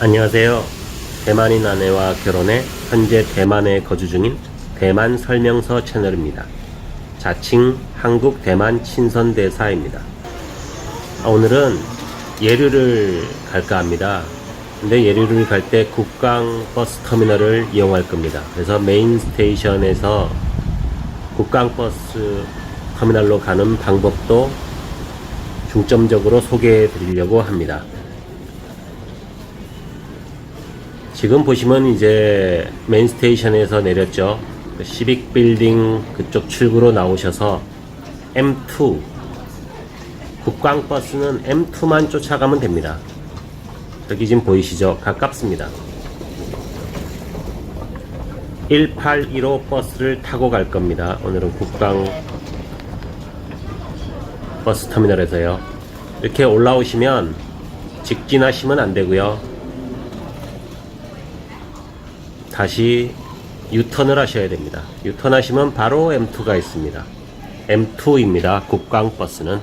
안녕하세요. 대만인 아내와 결혼해 현재 대만에 거주 중인 대만 설명서 채널입니다. 자칭 한국 대만 친선 대사입니다. 아, 오늘은 예류를 갈까 합니다. 근데 예류를 갈 때 국강 버스 터미널을 이용할 겁니다. 그래서 메인 스테이션에서 국강 버스 터미널로 가는 방법도 중점적으로 소개해 드리려고 합니다. 지금 보시면 이제 메인 스테이션에서 내렸죠. 그 시빅 빌딩 그쪽 출구로 나오셔서 M2 국광 버스는 M2만 쫓아가면 됩니다. 여기 지금 보이시죠? 가깝습니다. 1815 버스를 타고 갈 겁니다. 오늘은 국광 버스 터미널에서요. 이렇게 올라오시면 직진하시면 안 되고요. 다시 유턴을 하셔야 됩니다. 유턴하시면 바로 M2가 있습니다. M2입니다. 국광 버스는.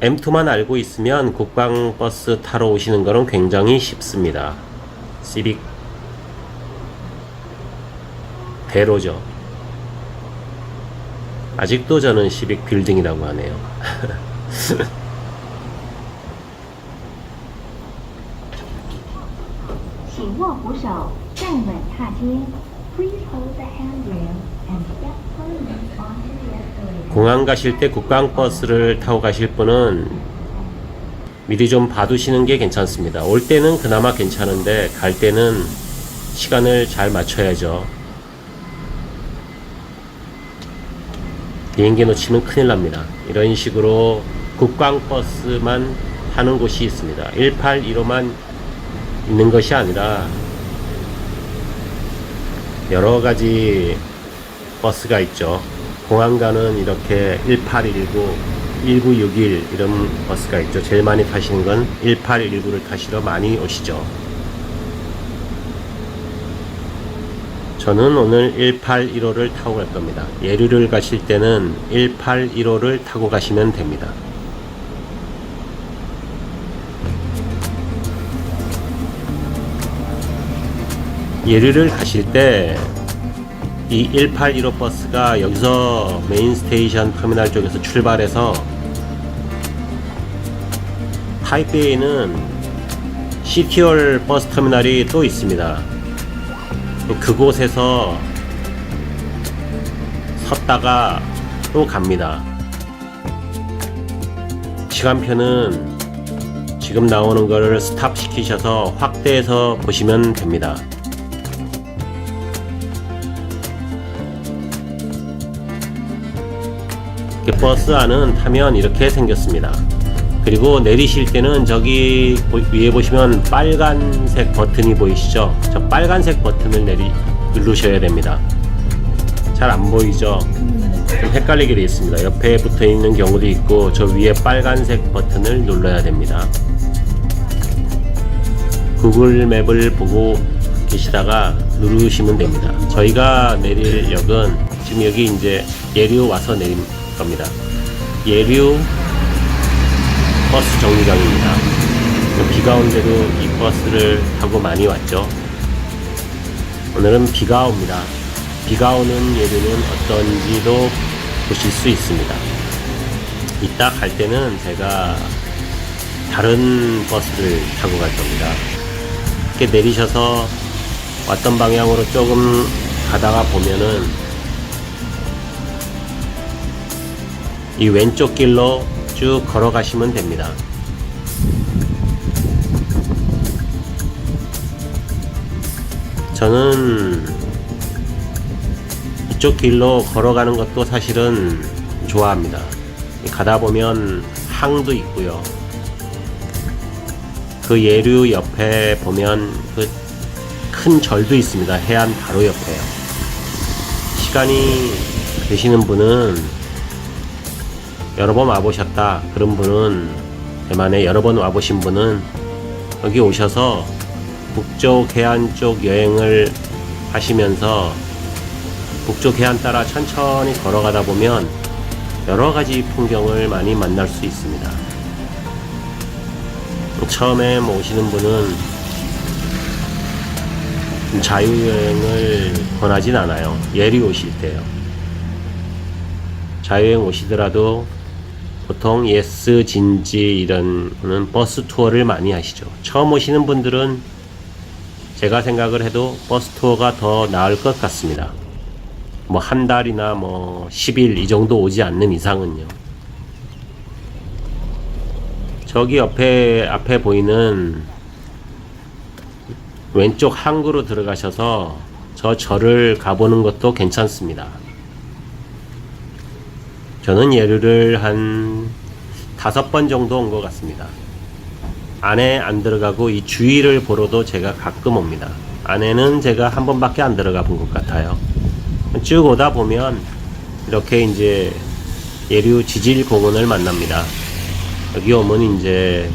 M2만 알고 있으면 국광 버스 타러 오시는 거는 굉장히 쉽습니다. 시빅 대로죠. 아직도 저는 12 빌딩이라고 하네요. 공항 가실 때 국방버스를 타고 가실 분은 미리 좀 봐두시는 게 괜찮습니다. 올 때는 그나마 괜찮은데 갈 때는 시간을 잘 맞춰야죠. 비행기 놓치면 큰일 납니다. 이런 식으로 국광 버스만 하는 곳이 있습니다. 181호만 있는 것이 아니라 여러 가지 버스가 있죠. 공항 가는 이렇게 1819, 1961 이런 버스가 있죠. 제일 많이 타시는 건 1819를 타시러 많이 오시죠. 저는 오늘 1815를 타고 갈 겁니다. 예류를 가실 때는 1815를 타고 가시면 됩니다. 예류를 가실 때 이 1815 버스가 여기서 메인 스테이션 터미널 쪽에서 출발해서 타이베이는 시티얼 버스 터미널이 또 있습니다. 또 그곳에서 섰다가 또 갑니다. 시간표는 지금 나오는 거를 스탑 시키셔서 확대해서 보시면 됩니다. 버스 안은 타면 이렇게 생겼습니다. 그리고 내리실 때는 저기 보- 위에 보시면 빨간색 버튼이 보이시죠? 저 빨간색 버튼을 내리 누르셔야 됩니다. 잘 안 보이죠? 좀 헷갈리게 되어 있습니다. 옆에 붙어 있는 경우도 있고 저 위에 빨간색 버튼을 눌러야 됩니다. 구글 맵을 보고 계시다가 누르시면 됩니다. 저희가 내릴 역은 지금 여기 이제 예류 와서 내린 겁니다. 예류 버스 정류장입니다. 비가 온데도 이 버스를 타고 많이 왔죠. 오늘은 비가 옵니다. 비가 오는 예류는 어떤지도 보실 수 있습니다. 이따 갈 때는 제가 다른 버스를 타고 갈 겁니다. 이렇게 내리셔서 왔던 방향으로 조금 가다가 보면은 이 왼쪽 길로 쭉 걸어가시면 됩니다. 저는 이쪽 길로 걸어가는 것도 사실은 좋아합니다. 가다 보면 항도 있고요. 그 예류 옆에 보면 그 큰 절도 있습니다. 해안 바로 옆에요. 시간이 되시는 분은 여러 번 와보셨다. 그런 분은 대만에 여러 번 와보신 분은 여기 오셔서 북쪽 해안 쪽 여행을 하시면서 북쪽 해안 따라 천천히 걸어가다 보면 여러 가지 풍경을 많이 만날 수 있습니다. 처음에 뭐 오시는 분은 자유여행을 권하진 않아요. 예리 오실 때요. 자유여행 오시더라도 보통 예스, 진지 이런 거는 버스 투어를 많이 하시죠. 처음 오시는 분들은 제가 생각을 해도 버스 투어가 더 나을 것 같습니다. 뭐 한 달이나 뭐 10일 이 정도 오지 않는 이상은요. 저기 옆에 앞에 보이는 왼쪽 항구로 들어가셔서 저 절을 가보는 것도 괜찮습니다. 저는 예류를 한 다섯 번 정도 온 것 같습니다. 안에 안 들어가고 이 주위를 보러도 제가 가끔 옵니다. 안에는 제가 한 번밖에 안 들어가 본 것 같아요. 쭉 오다 보면 이렇게 이제 예류 지질 공원을 만납니다. 여기 오면 이제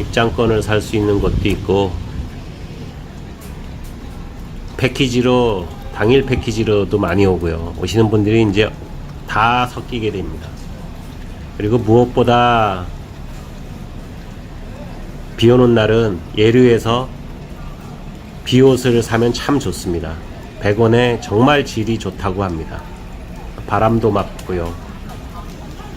입장권을 살 수 있는 곳도 있고 패키지로 당일 패키지로도 많이 오고요. 오시는 분들이 이제 다 섞이게 됩니다. 그리고 무엇보다 비 오는 날은 예류에서 비옷을 사면 참 좋습니다. 100원에 정말 질이 좋다고 합니다. 바람도 맞고요.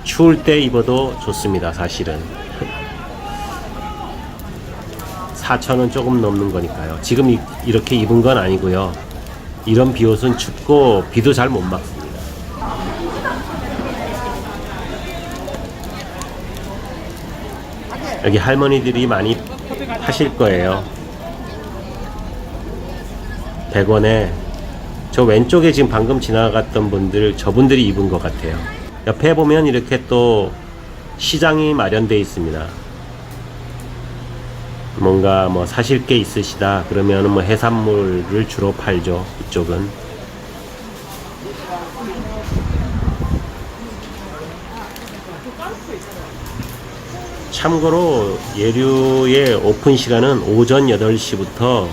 추울 때 입어도 좋습니다, 사실은. 4천원 조금 넘는 거니까요. 지금 이, 이렇게 입은 건 아니고요. 이런 비옷은 춥고 비도 잘못 막습니다. 여기 할머니들이 많이 하실 거예요. 100원에 저 왼쪽에 지금 방금 지나갔던 분들 저분들이 입은 것 같아요. 옆에 보면 이렇게 또 시장이 마련되어 있습니다. 뭔가 뭐 사실 게 있으시다 그러면 뭐 해산물을 주로 팔죠. 이쪽은. 참고로 예류의 오픈 시간은 오전 8시부터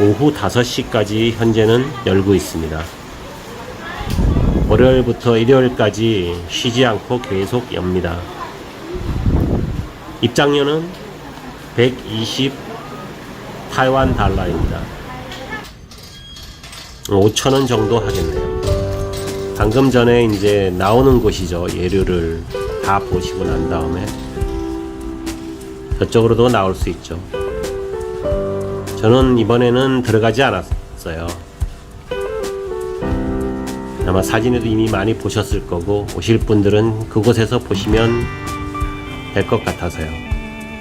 오후 5시까지 현재는 열고 있습니다. 월요일부터 일요일까지 쉬지 않고 계속 엽니다. 입장료는 120 타이완 달러입니다. 5천원 정도 하겠네요. 방금 전에 이제 나오는 곳이죠. 예류를 다 보시고 난 다음에 저쪽으로도 나올 수 있죠. 저는 이번에는 들어가지 않았어요. 아마 사진에도 이미 많이 보셨을 거고 오실 분들은 그곳에서 보시면 될 것 같아서요.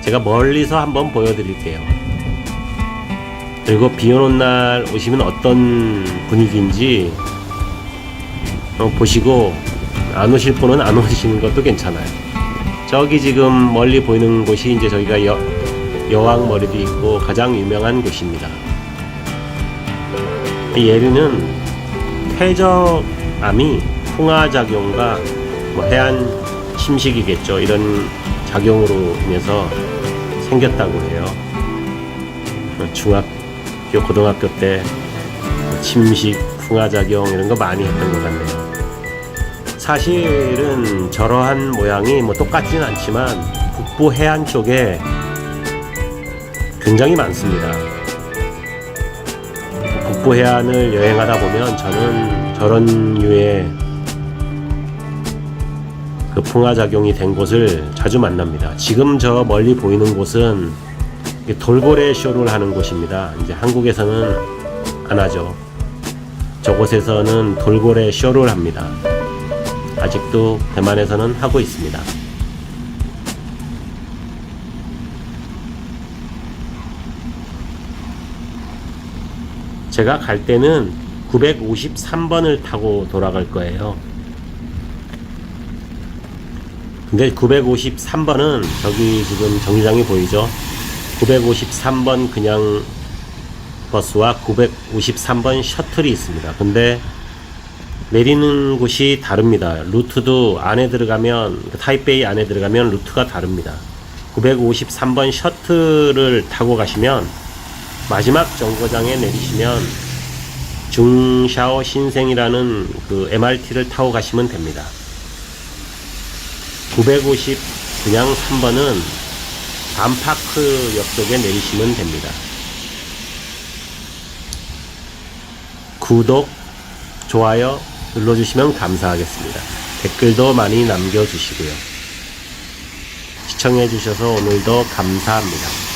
제가 멀리서 한번 보여드릴게요. 그리고 비 오는 날 오시면 어떤 분위기인지 어, 보시고 안 오실 분은 안 오시는 것도 괜찮아요. 저기 지금 멀리 보이는 곳이 이제 저희가 여, 여왕 머리도 있고 가장 유명한 곳입니다. 이 예류는 폐저암이 풍화 작용과 뭐 해안 침식이겠죠. 이런 작용으로 인해서 생겼다고 해요. 중학교, 고등학교 때 침식, 풍화 작용 이런 거 많이 했던 것 같네요. 사실은 저러한 모양이 뭐 똑같진 않지만 북부 해안 쪽에 굉장히 많습니다. 북부 해안을 여행하다 보면 저는 저런 류의 그 풍화 작용이 된 곳을 자주 만납니다. 지금 저 멀리 보이는 곳은 돌고래 쇼를 하는 곳입니다. 이제 한국에서는 안 하죠. 저곳에서는 돌고래 쇼를 합니다. 아직도 대만에서는 하고 있습니다. 제가 갈 때는 953번을 타고 돌아갈 거예요. 근데 953번은 저기 지금 정류장이 보이죠? 953번 그냥 버스와 953번 셔틀이 있습니다. 근데 내리는 곳이 다릅니다. 루트도 안에 들어가면 그 타이베이 안에 들어가면 루트가 다릅니다. 953번 셔틀을 타고 가시면 마지막 정거장에 내리시면 중샤오 신생이라는 그 MRT를 타고 가시면 됩니다. 950 그냥 3번은 반파크역 쪽에 내리시면 됩니다. 구독, 좋아요 눌러주시면 감사하겠습니다. 댓글도 많이 남겨주시고요. 시청해주셔서 오늘도 감사합니다.